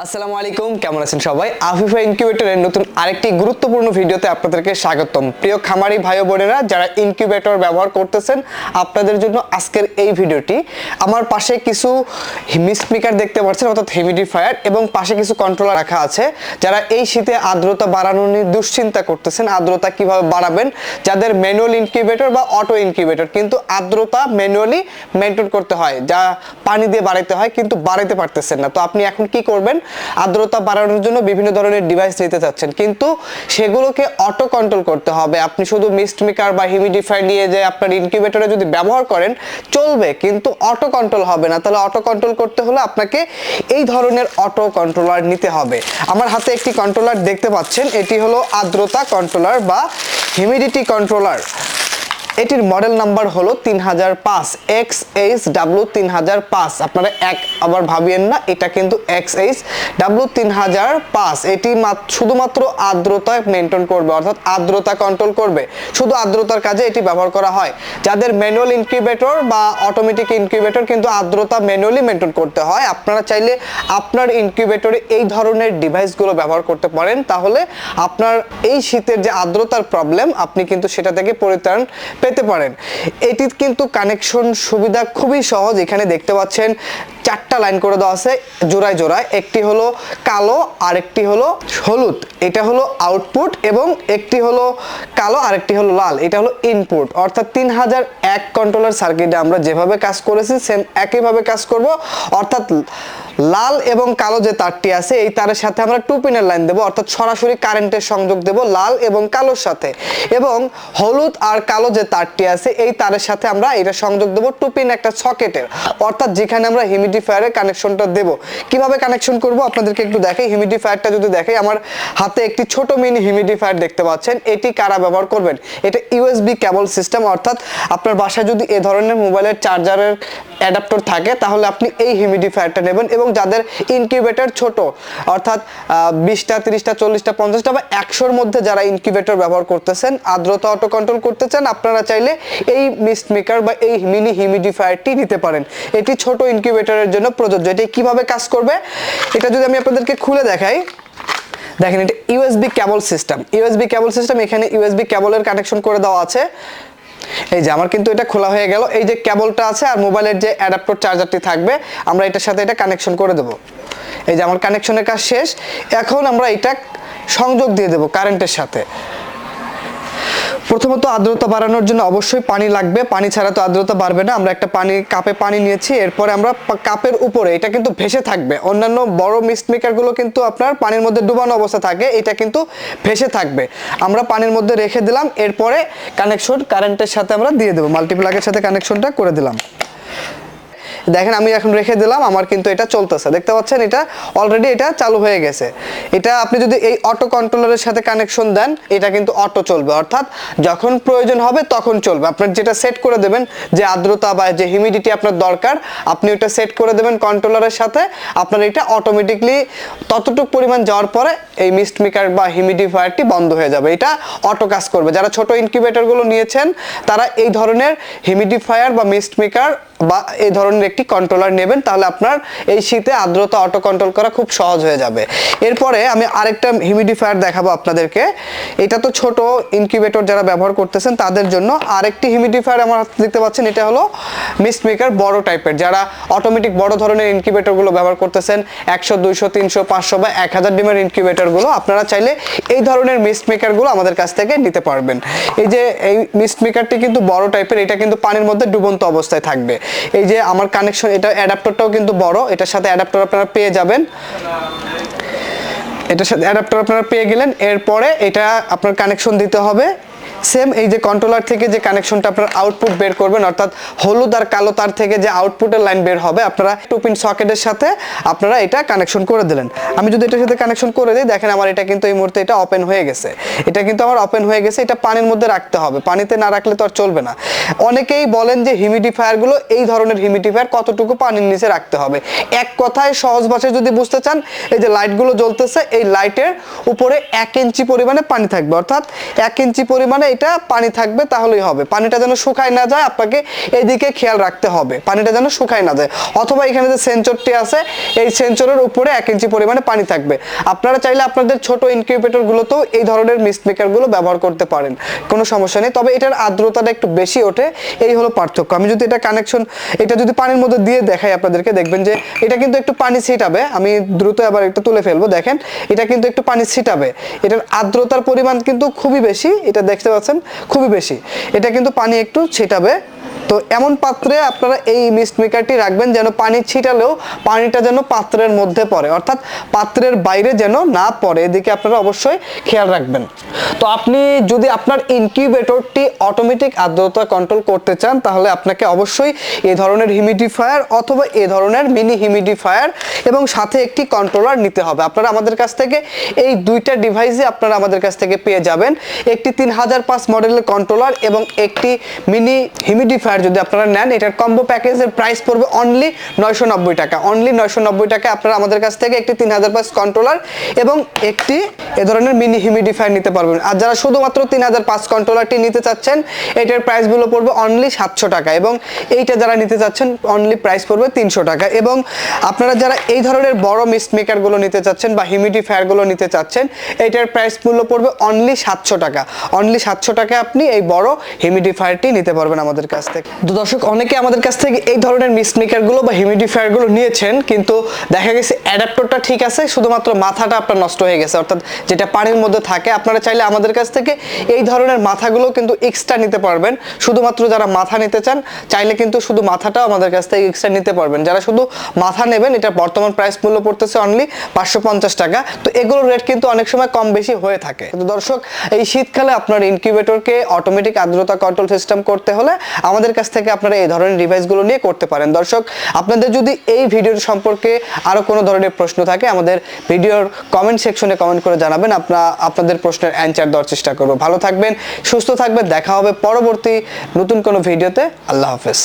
আসসালামু আলাইকুম, কেমন আছেন সবাই? আফিফা ইনকিউবেটরের নতুন আরেকটি গুরুত্বপূর্ণ ভিডিওতে আপনাদেরকে স্বাগতম। প্রিয় খামারি ভাই বোনেরা, যারা ইনকিউবেটর ব্যবহার করতেছেন, আপনাদের জন্য আজকের এই ভিডিওটি। আমার পাশে কিছু মিসমিকার দেখতে পাচ্ছেন, অর্থাৎ হিউমিডিফায়ার এবং পাশে কিছু কন্ট্রোলার রাখা আছে। যারা এই শীতে আর্দ্রতা বাড়ানো নিয়ে দুশ্চিন্তা করতেছেন, আর্দ্রতা কীভাবে বাড়াবেন, যাদের ম্যানুয়াল ইনকিউবেটর বা অটো ইনকিউবেটর কিন্তু আর্দ্রতা ম্যানুয়ালি মেনটেন করতে হয়, যা পানি দিয়ে বাড়াইতে হয়, কিন্তু বাড়াইতে পারতেছেন না। তো আপনি এখন কি করবেন আর্দ্রতা বাড়ানোর জন্য বিভিন্ন ধরনের ডিভাইস নিতে চাচ্ছেন। কিন্তু সেগুলোকে অটো কন্ট্রোল করতে হবে। আপনি শুধু মিস্ট মেকার বা হিউমিডিফাই নিয়ে যে আপনার ইনকিউবেটরে যদি ব্যবহার করেন, চলবে। কিন্তু অটো কন্ট্রোল হবে না। তাহলে অটো কন্ট্রোল করতে হলে আপনাকে এই ধরনের অটো কন্ট্রোলার নিতে হবে। আমার হাতে একটি কন্ট্রোলার দেখতে পাচ্ছেন। এটি হলো আর্দ্রতা কন্ট্রোলার বা হিউমিডিটি কন্ট্রোলার এটির মডেল নাম্বার হলো তিন হাজার পাঁচ এক্স এইচ ডাব্লু তিন হাজার পাঁচ। আপনারা এক আবার ভাবিয়েন না, এটা কিন্তু এক্স এইচ ডাব্লু তিন হাজার পাঁচ। এটি মাত- শুধুমাত্র আর্দ্রতা মেনটেন করবে, অর্থাৎ আর্দ্রতা কন্ট্রোল করবে। শুধু আর্দ্রতার কাজে এটি ব্যবহার করা হয়। যাদের ম্যানুয়াল ইনকিউবেটর বা অটোমেটিক ইনকিউবেটর কিন্তু আর্দ্রতা ম্যানুয়ালি মেনটেন করতে হয়, আপনারা চাইলে আপনার ইনকিউবেটরে এই ধরনের ডিভাইসগুলো ব্যবহার করতে পারেন। তাহলে আপনার এই শীতের যে আর্দ্রতার প্রবলেম আপনি কিন্তু সেটা থেকে পরিত্রাণ পেতে পারেন। এটির কিন্তু কানেকশন সুবিধা খুবই সহজ। এখানে দেখতে পাচ্ছেন চারটা লাইন করে দেওয়া আছে জোড়ায় জোড়ায়। একটি হলো কালো, আরেকটি হলো হলুদ। এটা হলো আউটপুট এবং একটি হলো কালো, আরেকটি হলো লাল। এটা হলো ইনপুট অর্থাৎ তিন হাজার এক কন্ট্রোলার সার্কিটে আমরা যেভাবে কাজ করেছি সেম একইভাবে কাজ করব। অর্থাৎ লাল এবং কালো যে তারটি আছে, এই তারের সাথে আমরা টু পিনের লাইন দেবো, অর্থাৎ সরাসরি কারেন্টের সংযোগ দেব লাল এবং কালোর সাথে। এবং হলুদ আর কালো যে তারটি আছে, এই তারের সাথে আমরা এটা সংযোগ দেবো টু পিন একটা সকেটের। অর্থাৎ যেখানে আমরা হিউমিডিফায়ারের কানেকশনটা দেব। কীভাবে কানেকশন করব? আপনাদেরকে একটু দেখাই। হিউমিডিফায়ারটা যদি দেখাই, আমার হাতে একটি ছোট মিনি হিউমিডিফায়ার দেখতে পাচ্ছেন। এটি কারা ব্যবহার করবেন? এটা ইউএসবি কেবল সিস্টেম অর্থাৎ আপনার বাসায় যদি এ ধরনের মোবাইলের চার্জারের অ্যাডাপ্টর থাকে, তাহলে আপনি এই হিউমিডিফায়ারটা নেবেন এবং যাদের ইনকিউবেটর ছোট, অর্থাৎ বিশটা, তিরিশটা, চল্লিশটা, পঞ্চাশটা বা একশোর মধ্যে যারা ইনকিউবেটর ব্যবহার করতেছেন, আর্দ্রতা অটো কন্ট্রোল করতে চান আপনারা চাইলে এই মিস্ট মেকার বা এই মিনি হিউমিডিফায়ারটি নিতে পারেন। এটি ছোট ইনকিউবেটরের জন্য প্রযোজ্য। এটি কীভাবে কাজ করবে? এটা যদি আমি আপনাদেরকে খুলে দেখাই। দেখেন, এটা USB cable system USB cable system এখানে ইউএসবি ক্যাবলের কানেকশন করে দেওয়া আছে। এই যে আমার কিন্তু এটা খোলা হয়ে গেল। এই যে কেবলটা আছে আর মোবাইলের যে অ্যাডাপ্টর চার্জারটি থাকবে, আমরা এটার সাথে এটা কানেকশন করে দেব। এই যে আমার কানেকশনের কাজ শেষ। এখন আমরা এটা সংযোগ দিয়ে দেব কারেন্টের সাথে। প্রথমত আর্দ্রতা বাড়ানোর জন্য অবশ্যই পানি লাগবে। পানি ছাড়া তো আর্দ্রতা বাড়বে না। আমরা একটা পানি, কাপে পানি নিয়েছি। এরপরে আমরা কাপের উপরে, এটা কিন্তু ভেসে থাকবে। অন্যান্য বড় মিস্ট মেকারগুলো কিন্তু আপনার পানির মধ্যে ডুবানো অবস্থা থাকে। এটা কিন্তু ভেসে থাকবে। আমরা পানির মধ্যে রেখে দিলাম। এরপরে কানেকশন কারেন্টের সাথে আমরা দিয়ে দেবো। মাল্টিপ্লাগের সাথে কানেকশনটা করে দিলাম। দেখেন, আমি এখন রেখে দিলাম, আমার কিন্তু এটা চলতেছে। দেখতে পাচ্ছেন, এটা অলরেডি এটা চালু হয়ে গেছে। এটা আপনি যদি এই অটো কন্ট্রোলারের সাথে কানেকশন দেন, এটা কিন্তু অটো চলবে। অর্থাৎ যখন প্রয়োজন হবে, তখন চলবে। আপনার যেটা সেট করে দেবেন, যে আর্দ্রতা বা যে হিউমিডিটি আপনার দরকার, আপনি ওটা সেট করে দেবেন কন্ট্রোলারের সাথে। আপনার এটা অটোমেটিকলি ততটুকু পরিমাণ যাওয়ার পরে এই মিস্ট মেকার বা হিউমিডিফায়ারটি বন্ধ হয়ে যাবে। এটা অটো কাজ করবে। যারা ছোট ইনকিউবেটরগুলো নিয়েছেন, তারা এই ধরনের হিউমিডিফায়ার বা মিস্ট মেকার বা এই ধরনের একটি কন্ট্রোলার নেবেন, তাহলে আপনার এই শীতে আর্দ্রতা অটো কন্ট্রোল করা খুব সহজ হয়ে যাবে। এরপরে আমি আরেকটা হিউমিডিফায়ার দেখাবো আপনাদেরকে। এটা তো ছোট ইনকিউবেটর যারা ব্যবহার করতেছেন, তাদের জন্য আরেকটি হিউমিডিফায়ার আমার হাতে দেখতে পাচ্ছেন, এটা হলো মিস্ট মেকার বড় টাইপের যারা অটোমেটিক বড় ধরনের ইনকিউবেটরগুলো ব্যবহার করতেছেন, একশো, দুইশো, তিনশো, পাঁচশো বা এক হাজার ডিমের ইনকিউবেটরগুলো আপনারা চাইলে এই ধরনের মিস্ট মেকারগুলো আমাদের কাছ থেকে নিতে পারবেন। এই যে এই মিস্ট মেকারটি কিন্তু বড় টাইপের এটা কিন্তু পানির মধ্যে ডুবন্ত অবস্থায় থাকবে। এই যে আমার কানেকশন এটা অ্যাডাপ্টারটাও কিন্তু বড়, এটার সাথে অ্যাডাপ্টার আপনারা পেয়ে যাবেন। এটার সাথে অ্যাডাপ্টার আপনারা পেয়ে গেলেন, এরপরে এটা আপনার কানেকশন দিতে হবে। সেম এই যে কন্ট্রোলার থেকে যে কানেকশনটা আপনার আউটপুট বের করবেন, অর্থাৎ হলুদ আর কালো তার থেকে যে আউটপুটের লাইন বের হবে, আপনারা টু পিন সকেটের সাথে আপনারা এটা কানেকশন করে দিলেন। আমি যদি এটার সাথে কানেকশন করে দিই, দেখেন আমার এটা কিন্তু এই মুহূর্তে এটা ওপেন হয়ে গেছে। এটা কিন্তু আমার ওপেন হয়ে গেছে, এটা পানির মধ্যে রাখতে হবে। পানিতে না রাখলে তো আর চলবে না। অনেকেই বলেন যে হিউমিডিফায়ারগুলো এই ধরনের হিউমিডিফায়ার কতটুকু পানির নিচে রাখতে হবে। এক কথায় সহজ ভাষায় যদি বুঝতে চান, এই যে লাইটগুলো জ্বলতেছে, এই লাইটের উপরে এক ইঞ্চি পরিমাণে পানি থাকবে। অর্থাৎ এক ইঞ্চি পরিমাণে এটা পানি থাকবে তাহলেই হবে। পানিটা যেন শুকায় না যায়, আপনাকে এইদিকে খেয়াল রাখতে হবে। পানিটা যেন শুকায় না যায়। অথবা এখানে যে সেন্সরটি আছে, এই সেন্সরের উপরে এক ইঞ্চি পরিমাণে পানি থাকবে। আপনারা চাইলে আপনাদের ছোট ইনকিউবেটর গুলোতেও এই ধরনের মিস্ট মেকারগুলো ব্যবহার করতে পারেন। কোনো সমস্যা নেই। তবে এটার আর্দ্রতাটা একটু বেশি ওঠে। এই হলো পার্থক্য। আমি যদি এটা কানেকশন এটা যদি পানির মধ্যে দিয়ে দেখাই আপনাদেরকে, দেখবেন যে এটা কিন্তু একটু পানি ছিটাবে। আমি দ্রুত আবার একটু তুলে ফেলব, দেখেন। এটা কিন্তু একটু পানি ছিটাবে। এটার আর্দ্রতার পরিমাণ কিন্তু খুবই বেশি। এটা দেখতে খুবই বেশি। এটা কিন্তু পানি একটু ছিটাবে তো এমন পাত্রে আপনারা এই মিস্ট মেকারটি রাখবেন যেন পানি ছিটালেও পানিটা যেন পাত্রের মধ্যে পড়ে, অর্থাৎ পাত্রের বাইরে যেন না পড়ে। এদিকে আপনারা অবশ্যই খেয়াল রাখবেন। তো আপনি যদি আপনার ইনকিউবেটরটি অটোমেটিক আর্দ্রতা কন্ট্রোল করতে চান, তাহলে আপনাকে অবশ্যই এ ধরনের হিউমিডিফায়ার অথবা এ ধরনের মিনি হিউমিডিফায়ার এবং সাথে একটি কন্ট্রোলার নিতে হবে। আপনারা আমাদের কাছ থেকে এই দুইটা ডিভাইসই আপনারা আমাদের কাছ থেকে পেয়ে যাবেন। একটি তিন হাজার পাঁচ মডেলের কন্ট্রোলার এবং একটি মিনি হিউমিডিফায়ার যদি আপনারা নেন, এটার কম্বো প্যাকেজের প্রাইস পড়বে অনলি নয়শো নব্বই টাকা। অনলি নয়শো নব্বই টাকা আপনারা আমাদের কাছ থেকে একটি তিন হাজার পাঁচ কন্ট্রোলার এবং একটি এ ধরনের মিনি হিউমিডিফায়ার নিতে পারবেন। আর যারা শুধুমাত্র তিন হাজার পাঁচ কন্ট্রোলারটি নিতে চাচ্ছেন, এটার প্রাইসগুলো পড়বে অনলি সাতশো টাকা এবং এইটা যারা নিতে চাচ্ছেন অনলি প্রাইস পড়বে তিনশো টাকা এবং আপনারা যারা এই ধরনের বড় মিস্ট মেকারগুলো নিতে চাচ্ছেন বা হিউমিডিফায়ারগুলো নিতে চাচ্ছেন, এটার প্রাইস মূল্য পড়বে অনলি সাতশো টাকা। অনলি সাতশো টাকা আপনি এই বড় হিউমিডিফায়ারটি নিতে পারবেন আমাদের কাছ থেকে। তো দর্শক, অনেকে আমাদের কাছ থেকে এই ধরনের মিস্ট মেকারগুলো বা হিউমিডিফায়ারগুলো নিয়েছেন, কিন্তু দেখা গেছে অ্যাডাপ্টরটা ঠিক আছে, শুধুমাত্র মাথাটা আপনার নষ্ট হয়ে গেছে। অর্থাৎ যেটা পানির মধ্যে থাকে, আপনারা চাইলে আমাদের কাছ থেকে এই ধরনের মাথাগুলো কিন্তু এক্সট্রা নিতে পারবেন। শুধুমাত্র যারা মাথা নিতে চান, চাইলে কিন্তু শুধু মাথাটাও আমাদের কাছ থেকে এক্সট্রা নিতে পারবেন। যারা শুধু মাথা নেবেন, এটা বর্তমান প্রাইস মূল্য পড়তেছে অনলি পাঁচশো পঞ্চাশ টাকা। তো এগুলোর রেট কিন্তু অনেক সময় কম বেশি হয়ে থাকে। তো দর্শক, এই শীতকালে আপনার ইনকিউবেটরকে অটোমেটিক আর্দ্রতা কন্ট্রোল সিস্টেম করতে হলে আমাদের কাছ থেকে আপনারা এই ধরনের ডিভাইসগুলো নিয়ে করতে পারেন। দর্শক, আপনাদের যদি এই ভিডিওর সম্পর্কে আরও কোনো ধরনের প্রশ্ন থাকে, আমাদের ভিডিওর কমেন্ট সেকশনে কমেন্ট করে জানাবেন। আপনারা আপনাদের প্রশ্নের অ্যান্সার দেওয়ার চেষ্টা করব। ভালো থাকবেন, সুস্থ থাকবেন, দেখা হবে পরবর্তী নতুন কোনো ভিডিওতে আল্লাহ হাফেজ।